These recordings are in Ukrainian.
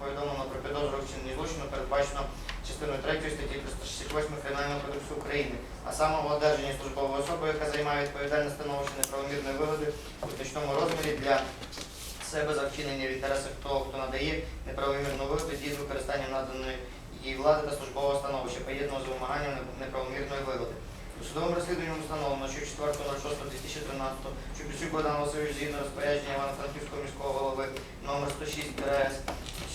повідомлено про підозру в вчиненні злочину, передбачено частиною 3 статті 368 Кримінального кодексу України, а саме в одержанні службової особи, яка займає відповідальне становище неправомірної вигоди у значному розмірі для себе за вчинення в інтересах того, хто надає неправомірну вигоду з використанням наданої їй влади та службового становища, поєднаного з вимаганням неправомірної вигоди. У судовому розслідуванні встановлено, що 4.06.2013 Чупричук Богдан Васильович згідно розпорядження Івано-Франківського міського голови номер 106 РС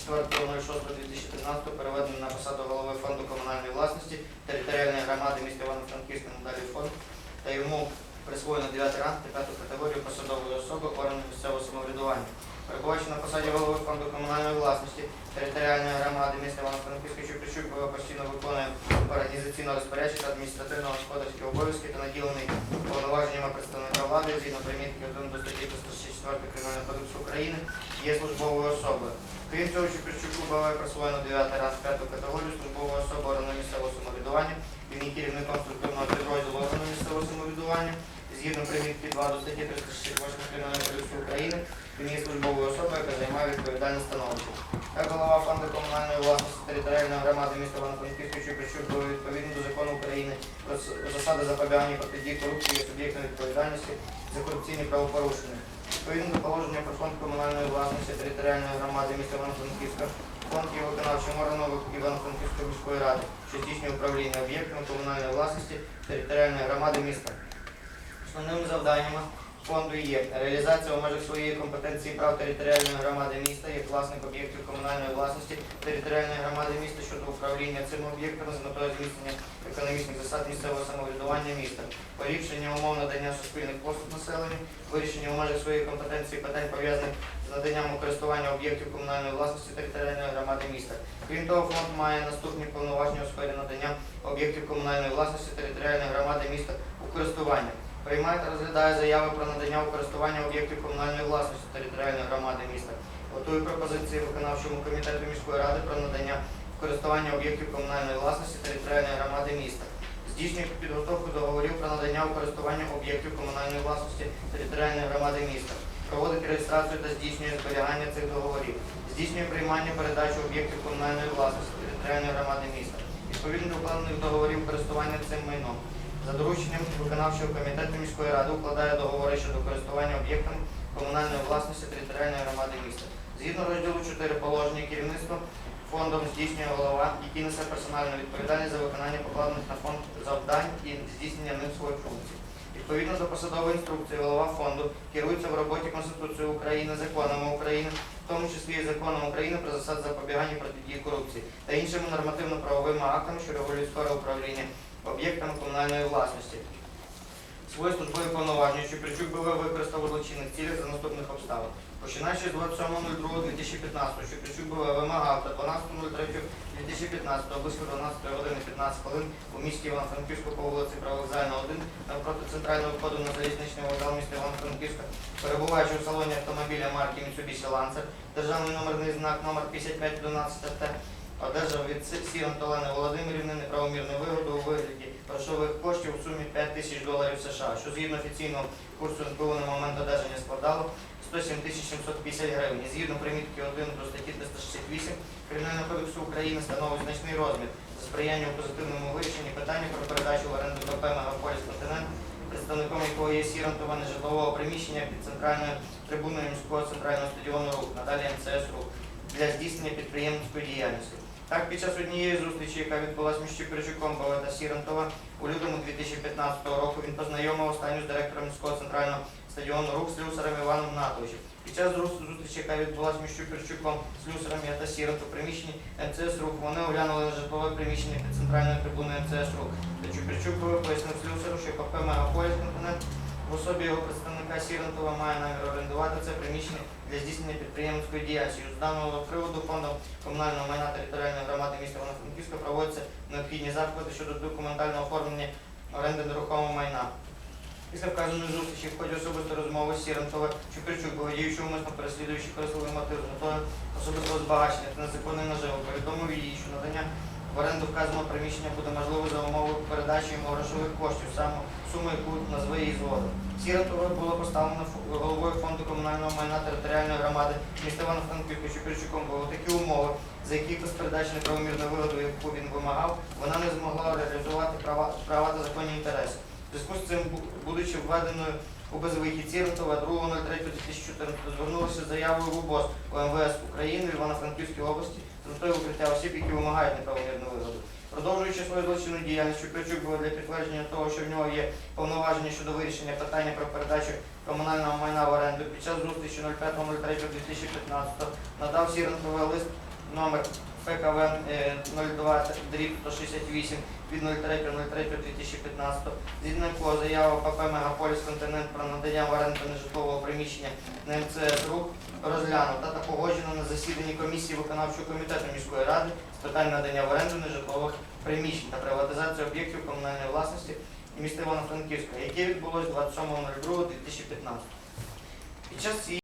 4.06.2013 переведений на посаду голови фонду комунальної власності територіальної громади міста Івано-Франківська надалі фонд та йому присвоєно 9 ранг та 5 категорію посадової особи органу місцевого самоврядування. Перебуваючи на посаді голови фонду комунальної власності територіальної громади міста Івано-Франківська Чупричук постійно виконує організаційно розпорядчі та адміністративно-господарські обов'язки та наділений повноваженнями представника влади згідно примітки 1 до статті 364 Кримінального кодексу України є службовою особою. Крім цього, Чупричуку БВ присвоєно 9 раз 5 категорію службової особи органу місцевого самоврядування. Він є керівником структурного підрозділу органу місцевого самоврядування. Згідно примітки 2 до статті 368 Кримінального кодексу України, він є службовою особою, яка займає відповідальне становище. Як голова фонду комунальної власності територіальної громади міста Івано-Франківська Чупричук був відповідно до закону України про засади запобігання протидії корупції є суб'єктом відповідальності за корупційні правопорушення. Відповідно до положення про фонд комунальної власності територіальної громади міста Івано-Франківська, фонд є виконавчим органом Івано-Франківської міської ради, що здійснює управління об'єктами комунальної власності територіальної громади міста. Основними завданнями фонду є реалізація у межах своєї компетенції прав територіальної громади міста як власник об'єктів комунальної власності територіальної громади міста щодо управління цими об'єктами з метою зміцнення економічних засад місцевого самоврядування міста, поліпшення умов надання суспільних послуг населенню, вирішення у межах своєї компетенції питань пов'язаних з наданням користування об'єктів комунальної власності територіальної громади міста. Крім того, фонд має наступні повноваження у сфері надання об'єктів комунальної власності територіальної громади міста у користування. Приймає та розглядає заяви про надання у користування об'єктів комунальної власності територіальної громади міста. Готує пропозиції виконавчому комітету міської ради про надання в користування об'єктів комунальної власності територіальної громади міста. Здійснює підготовку договорів про надання у користування об'єктів комунальної власності територіальної громади міста. Проводить реєстрацію та здійснює зберігання цих договорів. Здійснює приймання передачу об'єктів комунальної власності територіальної громади міста. Відповідно до укладених договорів користування цим майном. За дорученням виконавчого комітету міської ради укладає договори щодо користування об'єктами комунальної власності територіальної громади міста. Згідно розділу 4 положення керівництва фондом здійснює голова, який несе персональну відповідальність за виконання покладених на фонд завдань і здійснення ним своїх функцій. Відповідно до посадової інструкції голова фонду керується в роботі Конституцією України, законами України, в тому числі і законом України про засади запобігання протидії корупції та іншими нормативно-правовими актами, що регулюють сферу управління об'єктами комунальної власності. Свої службові повноваження, що Причук БВ використав у злочинних цілях за наступних обставин. Починаючи з 27.02.2015, що Причук БВ вимагав та 12.03.2015 близько 12 години 15 хвилин у місті Івано-Франківську по вулиці Правовокзальна 1 навпроти центрального входу на залізничний вокзал міста Івано-Франківська, перебуваючи у салоні автомобіля марки Mitsubishi Lancer, державний номерний знак номер 5511 т одержав від Сіран Олени Володимирівни неправомірну вигоду у вигляді грошових коштів у сумі 5 тисяч доларів США, що згідно офіційного курсу НБУ на момент одержання складало 107 тисяч 750 гривень. Згідно примітки 1 до статті 368 Кримінального кодексу України становить значний розмір за сприяння у позитивному вирішенні питання про передачу в оренду КП «Мегаполіс Континент», представником якого є Сірантова нежитлового приміщення під центральною трибуною міського центрального стадіону РУК, надалі МЦС РУК, для здійснення підприємницької діяльності. Так, під час однієї зустрічі, яка відбулася між Чепирчуком Бова та Сірантова, у лютому 2015 року він познайомив останню з директором міського центрального стадіону РУК Слюсарем Іваном Натовичем. Під час зустрічі, яка відбулася між Чепирчуком, Слюсарем та Сірантом в приміщенні МЦС РУК, вони оглянули житлове приміщення під центральною трибуною МЦС РУК. Та Чепирчук пояснив Слюсару, що КП «Мегаполіс Континент» в особі його представника Сірантова має намір орендувати це приміщення для здійснення підприємницької діяльності. З даного приводу фондом комунального майна територіальної громади міста Івано-Франківська проводяться необхідні заходи щодо документального оформлення оренди нерухомого майна. Після вказаної зустрічі в ході особистої розмови з Сірантова Чупричук, володіючи умисно переслідуючи корисливий мотив з метою особистого збагачення та незаконної наживи, повідомив їй, що надання в оренду вказаного приміщення буде можливо за умови передачі йому грошових коштів, саме суму, яку назве її згодом. Сіротова було поставлено головою фонду комунального майна територіальної громади міста Івано-Франківська Чупричуком було такі умови, за які без передачі неправомірної вигоди, яку він вимагав, вона не змогла реалізувати права, права та законні інтереси. В зв'язку з цим, будучи введеною у безвихід Сіротова 2.03.2014 звернулася з заявою в УБОС ОМВС України Івано-Франківській області з метою укриття осіб, які вимагають неправомірну вигоду. Продовжуючи свою злочинну діяльність, Чупричук було для підтвердження того, що в нього є повноваження щодо вирішення питання про передачу комунального майна в оренду під час зустрічі 05.03.2015 надав Сіренковий лист номер ПКВ е, 02 дріб 168 від 03.03.2015, згідно якого заява ПП Мегаполіс Континент про надання в оренду нежитлового приміщення на МЦС РУК розглянута та погоджена на засіданні комісії виконавчого комітету міської ради з питань надання в оренду нежитлових приміщень та приватизації об'єктів комунальної власності міста Івано-Франківська, яке відбулось 27.02.2015. Під час цієї